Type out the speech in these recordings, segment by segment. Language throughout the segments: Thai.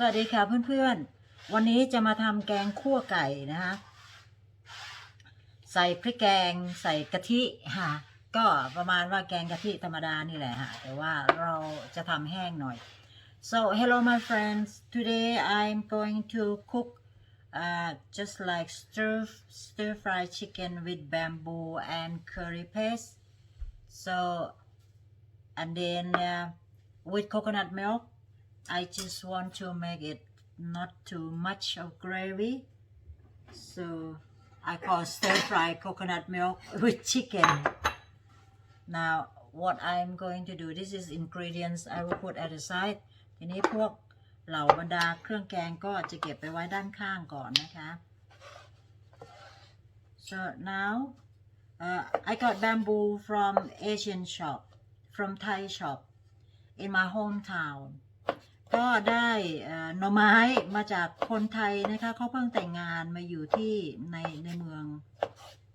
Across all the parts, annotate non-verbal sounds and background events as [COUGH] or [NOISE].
สวัสดีค่ะเพื่อนๆ วันนี้จะมาทำแกงคั่วไก่นะคะใส่พริกแกงใส่กะทิค่ะก็ประมาณว่าแกงกะทิธรรมดานี่แหละค่ะแต่ว่าเราจะทำแห้งหน่อย so hello my friends today I'm going to cook uh, just like stir stir fry chicken with bamboo and curry paste so and then uh, with coconut milk I just want to make it not too much of gravy. So I call stir fry coconut milk [LAUGHS] with chicken. Now what I'm going to do, this is ingredients I will put at the side. ทีนี้พวกเหล่าบรรดาเครื่องแกงก็จะเก็บไปไว้ด้านข้างก่อนนะคะ So now uh, I got bamboo from Asian shop, from Thai shop in my hometown. ก็ได้หน่อไม้มาจากคนไทยนะคะเขาเพิ่งแต่งงานมาอยู่ที่ในในเมือง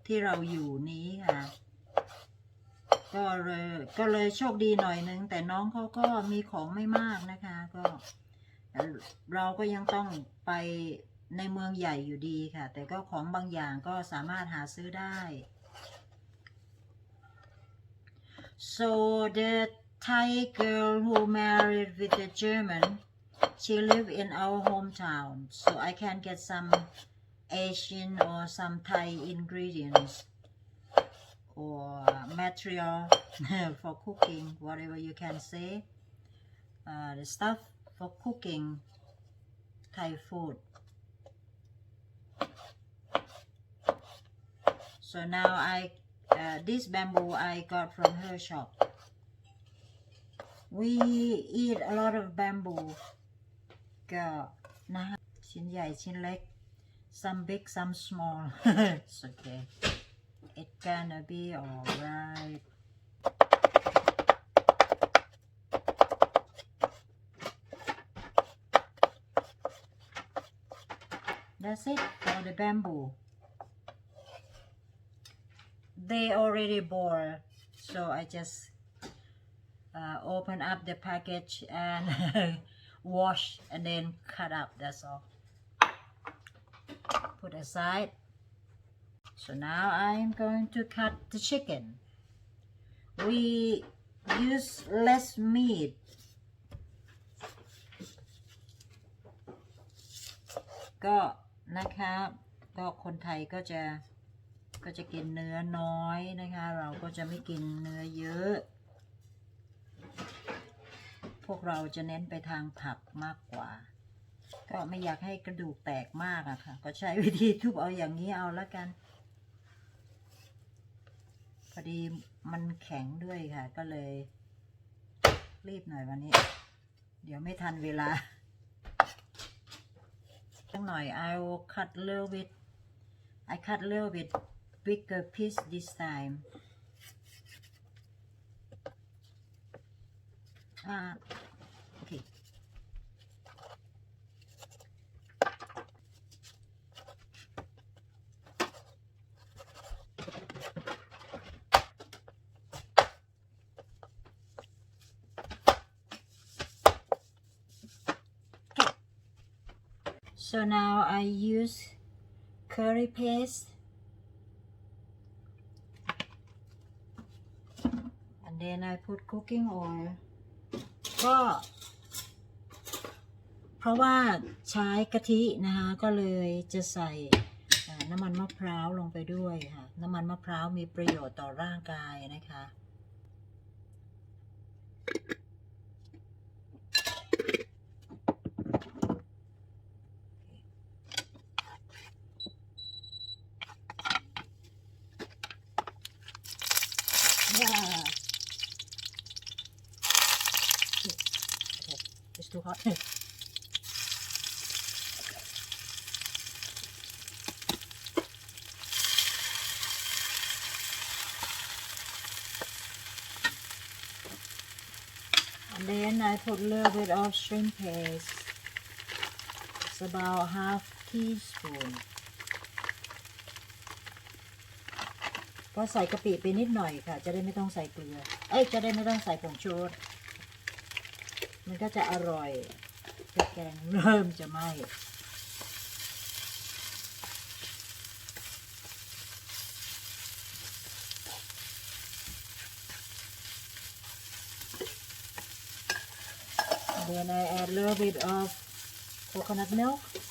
ที่เราอยู่นี้ค่ะ ก็เลยก็เลยโชคดีหน่อยนึง แต่น้องเขาก็มีของไม่มากนะคะ ก็เอ่อเราก็ยังต้องไปในเมืองใหญ่อยู่ดีค่ะ แต่ก็ของบางอย่างก็สามารถหาซื้อได้ so the Thai girl who married with a German, she lived in our hometown, so I can get some Asian or some Thai ingredients or material [LAUGHS] for cooking, whatever you can say. Uh, the stuff for cooking Thai food. So now I, uh, this bamboo I got from her shop we eat a lot of bamboo ก็นะฮะชิ้นใหญ่ชิ้นเล็ก some big some small [LAUGHS] it's okay it gonna be alright that's it for the bamboo they already boil so I just uh, open up the package and wash and then cut up that's all put aside so now I'm going to cut the chicken we use less meat ก็นะคะก็คนไทยก็จะก็จะกินเนื้อน้อยนะคะ เราก็จะไม่กินเนื้อเยอะ พวกเราจะเน้นไปทางผักมากกว่า ก็ไม่อยากให้กระดูกแตกมากอะค่ะ ก็ใช้วิธีทุบเอาอย่างนี้เอาแล้วกัน พอดีมันแข็งด้วยค่ะ ก็เลย รีบหน่อยวันนี้ เดี๋ยวไม่ทันเวลาสักหน่อย I will cut little bit I cut little bit bigger piece this time Uh, okay. So now I use curry paste. And then I put cooking oil. ก็ เพราะว่าใช้กะทินะคะ ก็เลยจะใส่น้ำมันมะพร้าวลงไปด้วยค่ะ น้ำมันมะพร้าวมีประโยชน์ต่อร่างกายนะคะ Yeah. Okay, it's too hot. and then I put a little bit of shrimp paste. It's about half teaspoon. ก็ใส่กะปิไปนิดหน่อยค่ะ จะได้ไม่ต้องใส่เกลือ เอ้ย จะได้ไม่ต้องใส่ผงชูรส มันก็จะอร่อยแกงเริ่มจะไหม้ Then I add a little bit of coconut milk. [COUGHS]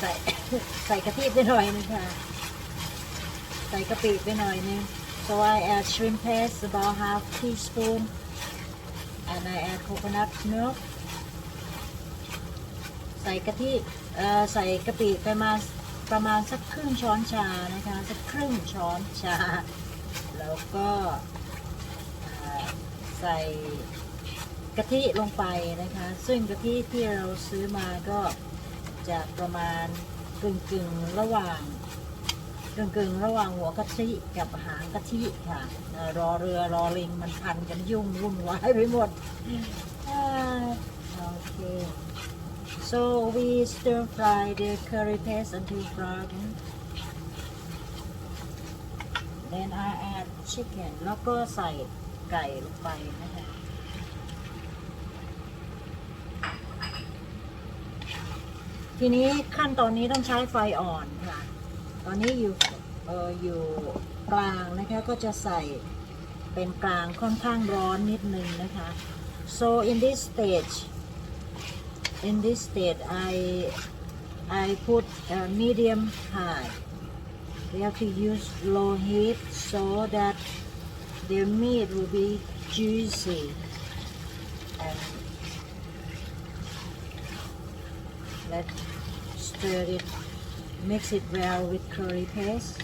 ใส่ใส่กะทิไปหน่อยนึงค่ะ ใส่กะปิไปหน่อยนึง so I add shrimp paste about half teaspoon and I add coconut milk ใส่กะทิเอ่อใส่กะปิไปมาประมาณสักครึ่งช้อนชานะคะ สักครึ่งช้อนชา แล้วก็ใส่กะทิลงไปนะคะ ซึ่งกะทิที่เราซื้อมาก็ จะประมาณกึ่งกึ่งๆระหว่างกึ่งกึ่งๆระหว่างหัวกะทิกับหางกะทิค่ะรอเรือรอลิงมันพันกันยุ่งวุ่นวายไปหมดโอเค so we stir fry the curry paste until brown then I add chicken แล้วก็ใส่ไก่ลงไปนะคะ ทีนี้ขั้นตอนนี้ต้องใช้ไฟอ่อนค่ะ ตอนนี้อยู่เอออยู่กลางนะคะ ก็จะใส่เป็นกลางค่อนข้างร้อนนิดนึงนะคะ so in this stage in this stage I I put uh, medium high we have to use low heat so that the meat will be juicy and let stir it mix it well with curry paste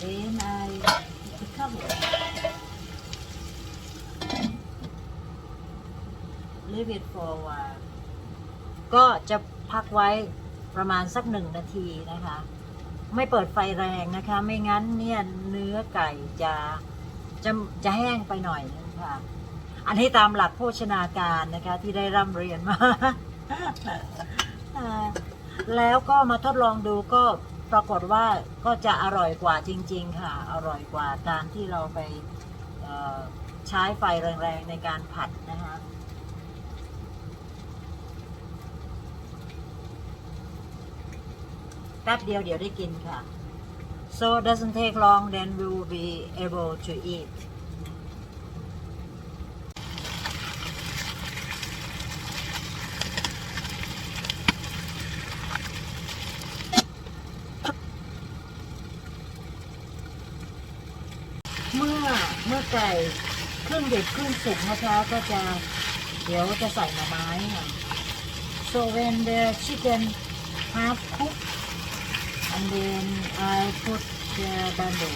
then I put the cover leave it for a while ก็จะพักไว้ประมาณสักหนึ่งนาทีนะคะ ไม่เปิดไฟแรงนะคะ ไม่งั้นเนี่ยเนื้อไก่จะจะจะแห้งไปหน่อยนึงค่ะ อันนี้ตามหลักโภชนาการนะคะที่ได้ร่ำเรียนมา แล้วก็มาทดลองดูก็ปรากฏว่าก็จะอร่อยกว่าจริง ๆ ค่ะ อร่อยกว่าการที่เราไปใช้ไฟแรงๆในการผัดนะคะแป๊บเดียวเดี๋ยวได้กินค่ะ so doesn't take long then we'll be able to eat เมื่อเมื่อไก่ ครึ่งเดิบครึ่งสุกนะคะก็จะเดี๋ยวจะใส่หน่อไม้ค่ะ so when the chicken half cooked and then I put the bamboo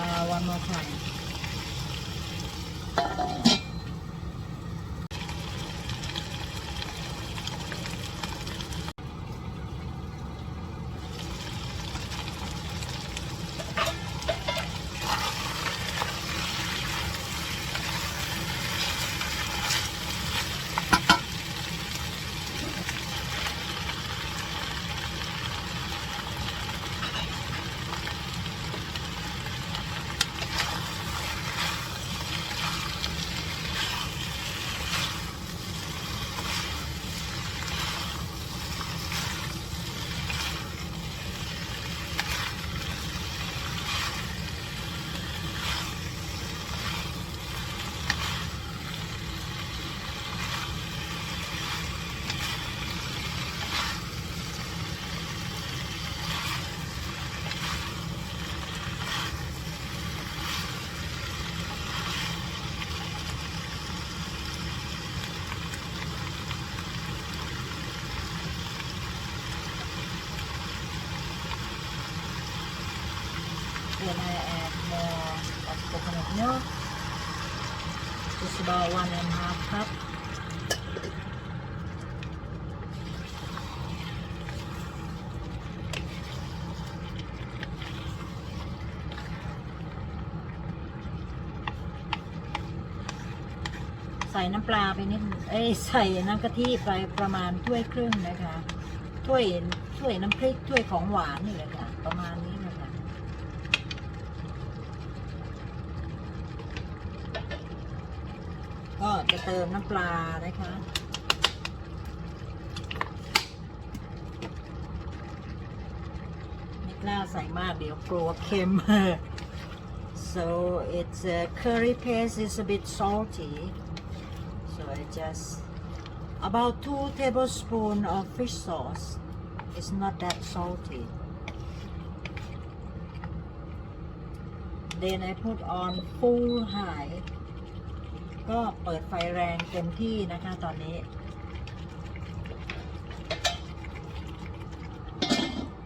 uh, one more time then I add more of coconut milk just about one and a half cup ใส่น้ำปลาไปนิดเอ้ยใส่น้ำกะทิไปประมาณถ้วยครึ่งนะคะถ้วยถ้วยน้ำพริกถ้วยของหวานนี่แหละค่ะประมาณนี้ ก็จะเติมน้ำปลานะคะ ไม่กล้าใส่มากเดี๋ยวกลัวเค็ม so it's uh, curry paste is a bit salty so I just about two tablespoon of fish sauce it's not that salty then I put on full high ก็เปิดไฟแรงเต็มที่นะคะตอนนี้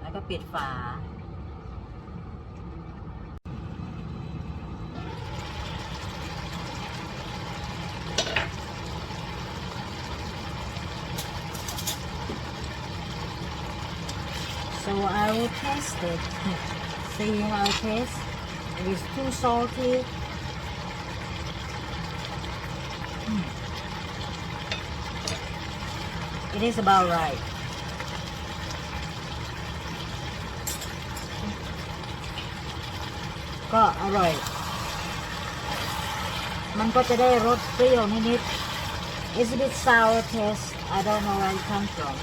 แล้วก็ปิดฝา So I will test it. See how it tastes. If it's too salty, It is about right. ก็อร่อย มันก็จะได้รสเปรี้ยวนิดๆ It's a bit sour taste I don't know where it comes from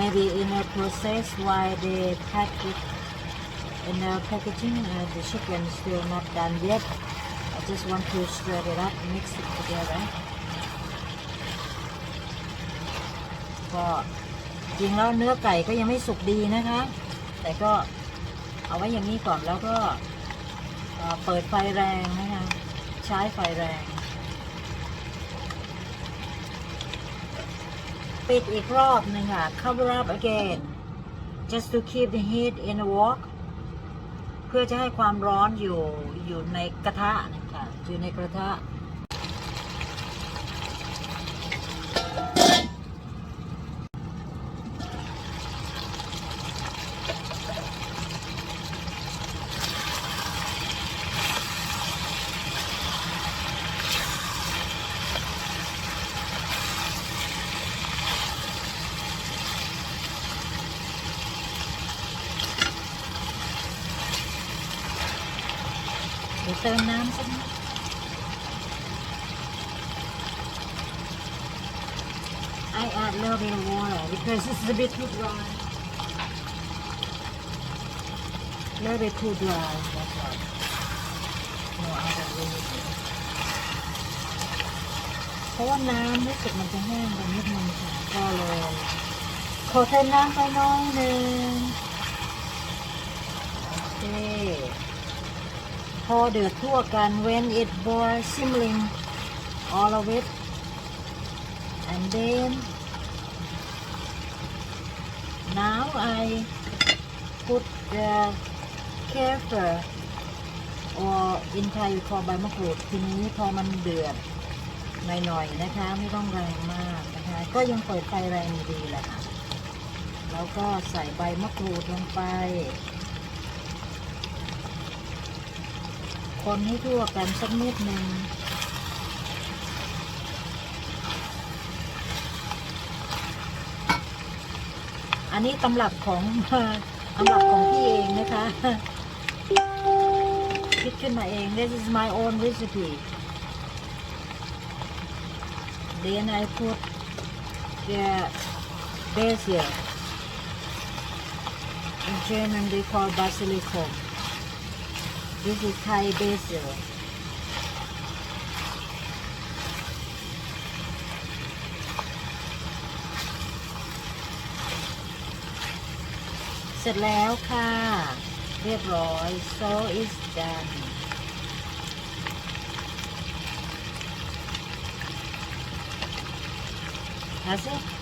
maybe in a process why they pack it in the packaging uh, the chicken is still not done yet I just want to stir it up mix it together ก็จริงแล้วเนื้อไก่ก็ยังไม่สุกดีนะคะ แต่ก็เอาไว้อย่างนี้ก่อนแล้วก็เปิดไฟแรงนะคะใช้ไฟแรง ปิดอีกรอบหนึ่งค่ะ cover up again just to keep the heat in the wok เพื่อจะให้ความร้อนอยู่อยู่ในกระทะนะคะอยู่ในกระทะ ดี๋ยวเติมน้ำสักนิด I add a little bit of water because this is a bit too dry. A little bit too dry, that's why. No other reason. เพราะว่าน้ำรู้สึกมันจะแห้งไปนิดนึงค่ะก็เลยขอเติมน้ำไปน้อยหนึ่งโอเค พอเดือดทั่วกัน when it boils simmering all of it and then now I put the kefir or in Thai we call ใบมะกรูดทีนี้พอมันเดือดหน่อยๆนะคะ ไม่ต้องแรงมากนะคะ ก็ยังเปิดไฟแรงดีแหละค่ะแล้วก็ใส่ใบมะกรูดลงไป คนให้ทั่วกันสักนิดหนึ่งอันนี้ตำรับของตำรับของพี่เองนะคะ คิดขึ้นมาเอง This is my own recipe Then I put the basil In German they call basilikum This is Thai basil เสร็จแล้วค่ะ เรียบร้อย so is done เอาสิ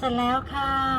สร็จแล้วค่ะ